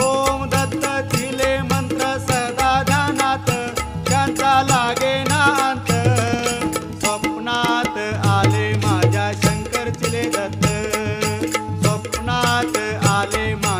ओम दत्त मंत्र त्यांचा आले माझ्या शंकर चिले दत्त. स्वप्नात आले मा